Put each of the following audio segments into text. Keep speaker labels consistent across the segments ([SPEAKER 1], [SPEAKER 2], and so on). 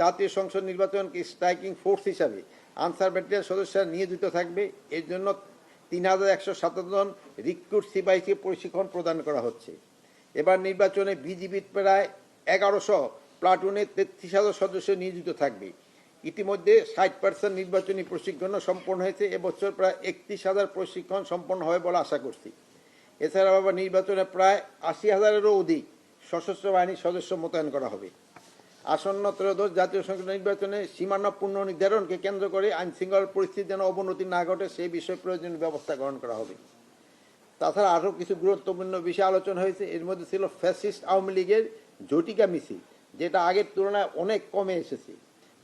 [SPEAKER 1] জাতীয় সংসদ নির্বাচনকে স্ট্রাইকিং ফোর্স হিসাবে আনসার ব্যাটালিয়ান সদস্যরা নিয়োজিত থাকবে। এর জন্য তিন হাজার একশো সাতান্ন জন রিক্রুট সিপাহীকে প্রশিক্ষণ প্রদান করা হচ্ছে। এবার নির্বাচনে বিজিবির প্রায় এগারোশো প্লাটুনে তেত্রিশ হাজার সদস্য নিয়োজিত থাকবে। ইতিমধ্যে ষাট পার্সেন্ট নির্বাচনী প্রশিক্ষণ সম্পন্ন হয়েছে। এবছর প্রায় একত্রিশ হাজার প্রশিক্ষণ সম্পন্ন হবে বলে আশা করছি। এছাড়া আবার নির্বাচনে প্রায় আশি হাজারেরও অধিক সশস্ত্র বাহিনীর সদস্য মোতায়েন করা হবে। আসন্ন ত্রয়োদশ জাতীয় সংসদ নির্বাচনে সীমানা পুনর্নির্ধারণকে কেন্দ্র করে আইন শৃঙ্খলার পরিস্থিতি যেন অবনতি না ঘটে সেই বিষয়ে প্রয়োজনীয় ব্যবস্থা গ্রহণ করা হবে। তাছাড়া আরও কিছু গুরুত্বপূর্ণ বিষয় আলোচনা হয়েছে। এর মধ্যে ছিল ফ্যাসিস্ট আওয়ামী লীগের ঝটিকা মিছিল, যেটা আগের তুলনায় অনেক কমে এসেছে।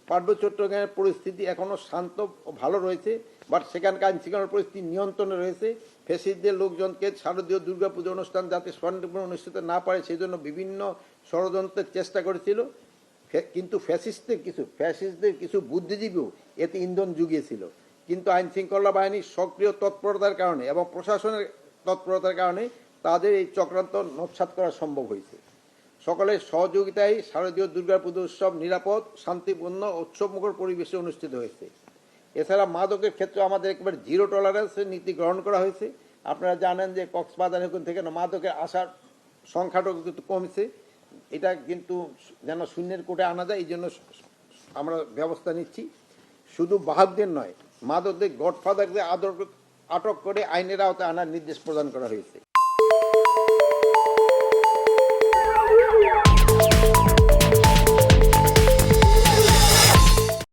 [SPEAKER 1] পার্বত্য চট্টগ্রামের পরিস্থিতি এখনও শান্ত ভালো রয়েছে, বাট সেখানকার আইন শৃঙ্খলার পরিস্থিতি নিয়ন্ত্রণে রয়েছে। ফ্যাসিস্টদের লোকজনকে শারদীয় দুর্গাপুজো অনুষ্ঠান যাতে শান্তিপূর্ণ অনুষ্ঠিত না পারে সেই জন্য বিভিন্ন ষড়যন্ত্রের চেষ্টা করেছিল। কিন্তু ফ্যাসিস্টদের কিছু ফ্যাসিস্টদের কিছু বুদ্ধিজীবীও এতে ইন্ধন জুগিয়েছিল। কিন্তু আইন শৃঙ্খলা বাহিনীর সক্রিয় তৎপরতার কারণে এবং প্রশাসনের তৎপরতার কারণে তাদের এই চক্রান্ত নৎসাৎ করা সম্ভব হয়েছে। সকলের সহযোগিতায় শারদীয় দুর্গাপুজো উৎসব নিরাপদ, শান্তিপূর্ণ উৎসবমুখর পরিবেশে অনুষ্ঠিত হয়েছে। এছাড়া মাদকের ক্ষেত্রে আমাদের একেবারে জিরো টলারেন্সের নীতি গ্রহণ করা হয়েছে। আপনারা জানেন যে কক্সবাজার থেকে মাদকের আসার সংখ্যাটাও কিন্তু কমছে। এটা কিন্তু যেন শূন্যের কোটে আনা যায়, এই জন্য আমরা ব্যবস্থা নিচ্ছি। শুধু বাহকদের নয়, মাদকদের গডফাদারদের আদর, আটক করে আইনের আওতায় আনার নির্দেশ প্রদান করা হয়েছে।